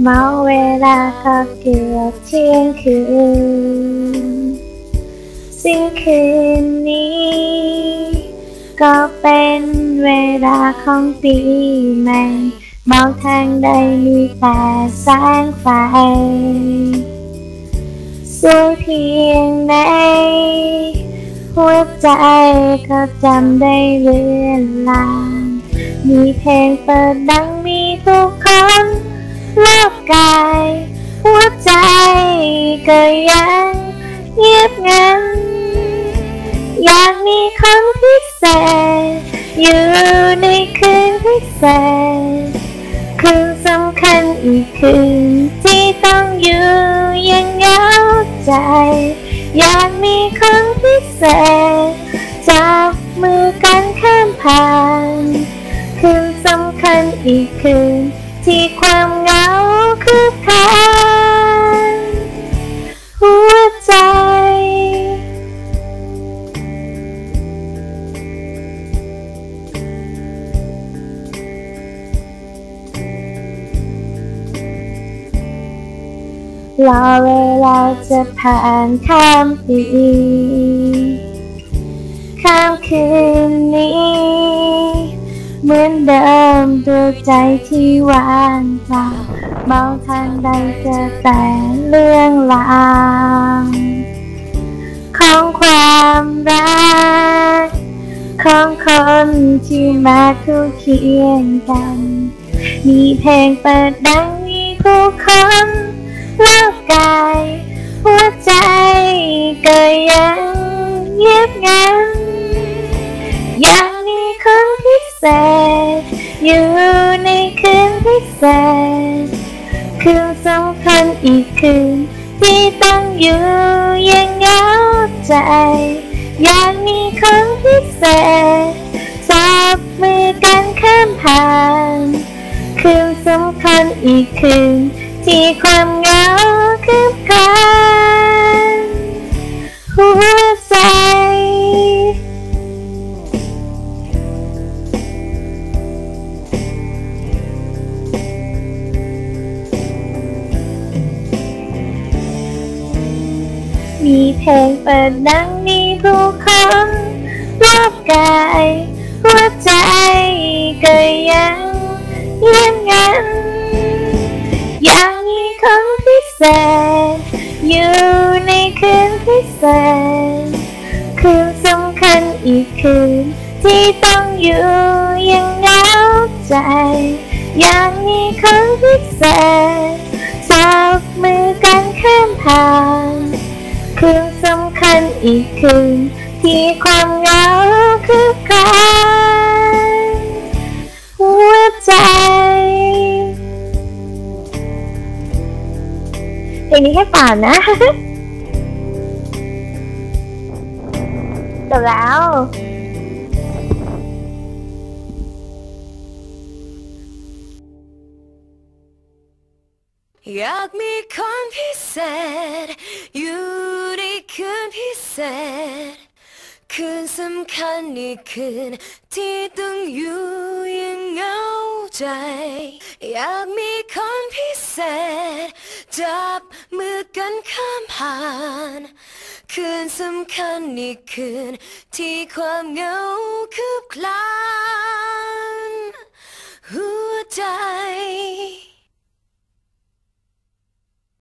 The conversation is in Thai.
เมาเวลาก็เกือบเที่ยงคืนสิ้นคืนนี้ ก็เป็นเวลาของปีใหม่มองทางใดมีแต่แสงไฟสูงเพียงไหนหัวใจก็จำได้เลือนลางมีเพลงเปิดดังมีทุกคน รอบกาย หัวใจก็ยังเงียบงัน อยากมีคำพิเศษ อยู่ในคืนพิเศษ คืนสำคัญอีกคืน ที่ต้องอยู่ยังเหงาใจ อยากมีคำพิเศษ จับมือกันข้ามผ่าน คืนสำคัญอีกคืนที่ ใจ รอเวลาจะผ่านข้ามปีข้ามคืนนี้ เหมือนเดิมด้วยใจที่ว่างเปล่ามองทางใดเจอแต่เรื่องราวของความรัก ของคนที่มาคู่เคียงกัน มีเพลงเปิดดังมีผู้คนรอบกายหัวใจก็ยังเงียบงัน คืนพิเศษคืนสำคัญอีกคืน ที่ต้องอยู่อยังเหงาใจ อยากมีคนพิเศษจับมือกันข้ามผ่านคืนสำคัญอีกคืน ที่ความเหงาคือ มีเพลงเปิดดังมีผู้คนรอบกายหัวใจก็ยังเงียบงันยากมีคนพิเศษ อยู่ในคืนพิเศษ คืนสำคัญอีกคืน ที่ต้องอยู่ยังเหงาใจยากมีคนพิเศษจับมือกันข้ามผ่าน คืนสำคัญอีกคืน ที่ความเหงาคือการหัวใจเพลงนี้ให้ป่านนะจบแล้ว อยากมีคนพิเศษ อยู่ในคืนพิเศษ คืนสำคัญในคืน ที่ต้องอยู่อยังเหงาใจ อยากมีคนพิเศษ จับมือกันข้ามผ่าน คืนสำคัญในคืน ที่ความเหงาคืบคลาน